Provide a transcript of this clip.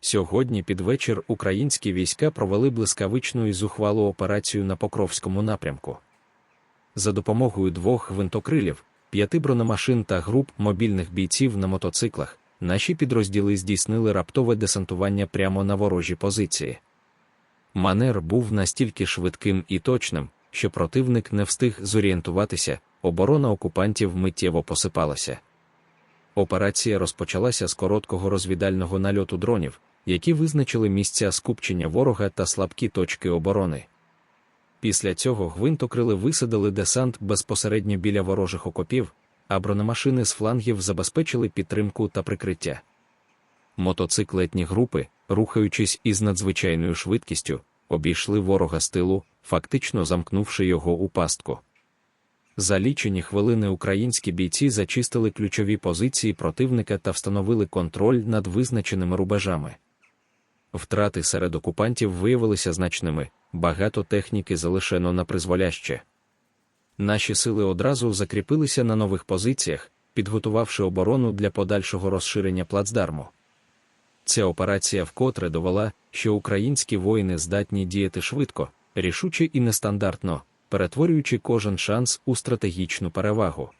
Сьогодні під вечір українські війська провели блискавичну і зухвалу операцію на Покровському напрямку. За допомогою двох гвинтокрилів, п'яти бронемашин та груп мобільних бійців на мотоциклах, наші підрозділи здійснили раптове десантування прямо на ворожі позиції. Манер був настільки швидким і точним, що противник не встиг зорієнтуватися, оборона окупантів миттєво посипалася. Операція розпочалася з короткого розвідального нальоту дронів, які визначили місця скупчення ворога та слабкі точки оборони. Після цього гвинтокрили висадили десант безпосередньо біля ворожих окопів, а бронемашини з флангів забезпечили підтримку та прикриття. Мотоциклетні групи, рухаючись із надзвичайною швидкістю, обійшли ворога з тилу, фактично замкнувши його у пастку. За лічені хвилини українські бійці зачистили ключові позиції противника та встановили контроль над визначеними рубежами. Втрати серед окупантів виявилися значними, багато техніки залишено на призволяще. Наші сили одразу закріпилися на нових позиціях, підготувавши оборону для подальшого розширення плацдарму. Ця операція вкотре довела, що українські воїни здатні діяти швидко, рішуче і нестандартно, перетворюючи кожен шанс у стратегічну перевагу.